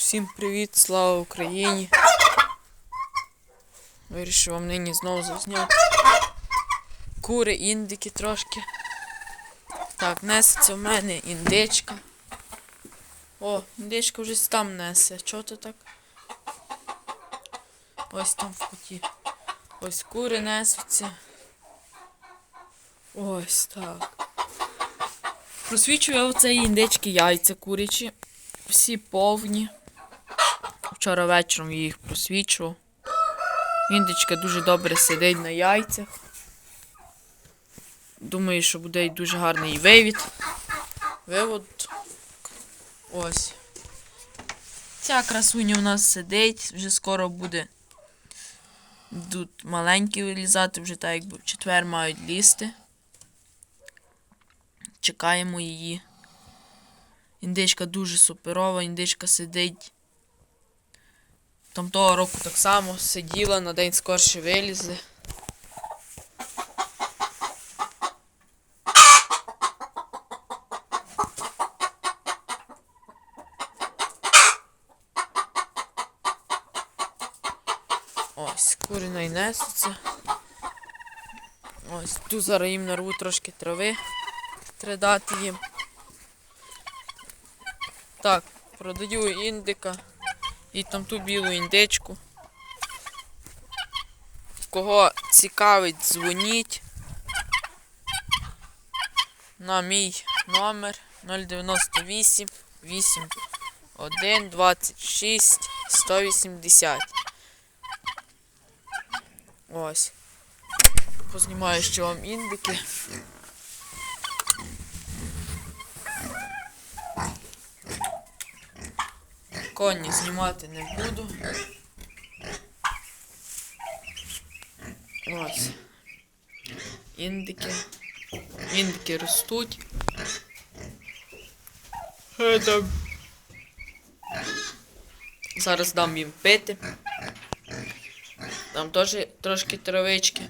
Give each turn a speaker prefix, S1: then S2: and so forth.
S1: Всім привіт, слава Україні. Вирішив вам нині знову зазняти. Кури, індики трошки. Так, несеться в мене індичка. О, індичка вже там несе. Чого ти так? Ось там в куті. Ось кури несуться. Ось так. Просвічую я оцей індички яйця курячі. Всі повні. Вчора вечором я їх просвічував. Індичка дуже добре сидить на яйцях. Думаю, що буде дуже гарний вивід. Вивод. Ось. Ця красуня у нас сидить, вже скоро буде. Тут маленькі вилізати, вже так в четвер мають лізти. Чекаємо її. Індичка дуже суперова, індичка сидить. Там того року так само сиділа, на день скорше вилізли. Ось, кури найнесуться. Ось, тут зараз їм нарву трошки трави. Треба дати їм. Так, продаю індика і там ту білу індичку. Кого цікавить, дзвоніть на мій номер 098 81 26 180. Ось. Познімаю ще вам індики. Коні знімати не буду. Ось. Індики. Індики ростуть. Там. Зараз дам їм пити. Там теж трошки травички.